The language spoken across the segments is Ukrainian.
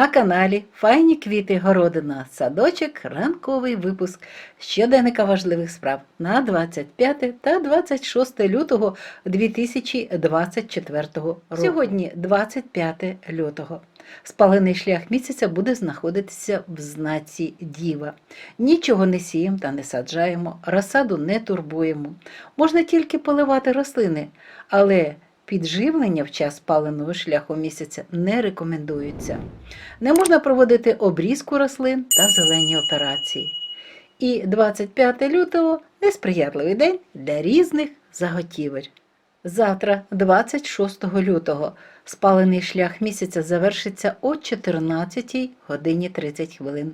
На каналі Файні квіти Городина, садочок, ранковий випуск щоденника важливих справ на 25 та 26 лютого 2024 року. Сьогодні 25 лютого. Спалений шлях місяця буде знаходитися в знаці Діва. Нічого не сіємо та не саджаємо, розсаду не турбуємо. Можна тільки поливати рослини, але підживлення в час спаленого шляху місяця не рекомендується. Не можна проводити обрізку рослин та зелені операції. І 25 лютого несприятливий день для різних заготівель. Завтра, 26 лютого, спалений шлях місяця завершиться о 14 годині 30 хвилин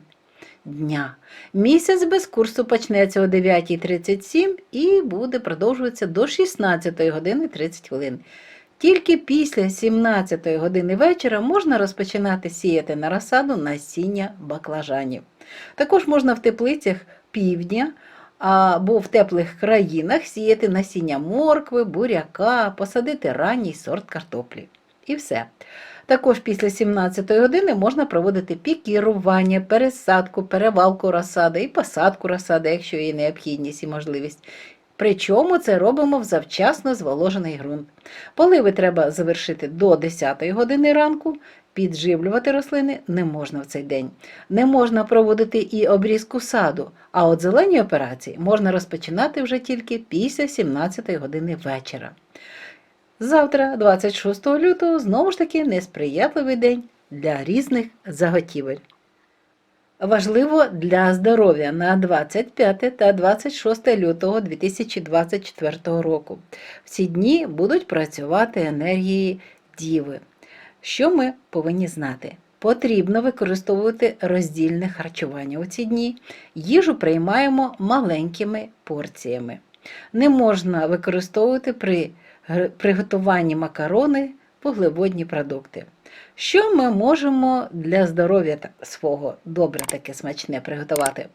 дня. Місяць без курсу почнеться о 9.37 і буде продовжуватися до 16 години 30 хвилин. Тільки після 17 години вечора можна розпочинати сіяти на розсаду насіння баклажанів. Також можна в теплицях півдня або в теплих країнах сіяти насіння моркви, буряка, посадити ранній сорт картоплі. І все. Також після 17 години можна проводити пікірування, пересадку, перевалку розсади і посадку розсади, якщо є необхідність і можливість. Причому це робимо в завчасно зволожений ґрунт. Поливи треба завершити до 10 години ранку, підживлювати рослини не можна в цей день. Не можна проводити і обрізку саду, а от зелені операції можна розпочинати вже тільки після 17 години вечора. Завтра, 26 лютого, знову ж таки несприятливий день для різних заготівель. Важливо для здоров'я на 25 та 26 лютого 2024 року. В ці дні будуть працювати енергії діви. Що ми повинні знати? Потрібно використовувати роздільне харчування у ці дні. Їжу приймаємо маленькими порціями. Не можна використовувати при приготуванні макарони вуглеводні продукти. Що ми можемо для здоров'я свого добре таке смачне приготувати?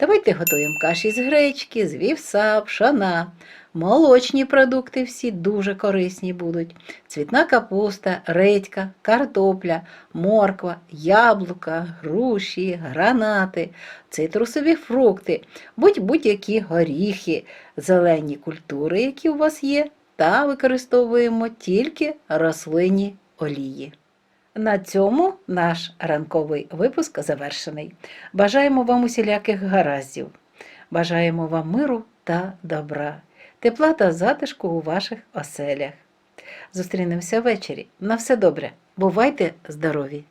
Давайте готуємо каші з гречки, з вівса, пшона. Молочні продукти всі дуже корисні будуть. Цвітна капуста, редька, картопля, морква, яблука, груші, гранати, цитрусові фрукти, будь будь-які горіхи, зелені культури, які у вас є, та використовуємо тільки рослинні олії. На цьому наш ранковий випуск завершений. Бажаємо вам усіляких гараздів. Бажаємо вам миру та добра, тепла та затишку у ваших оселях. Зустрінемося ввечері. На все добре. Бувайте здорові!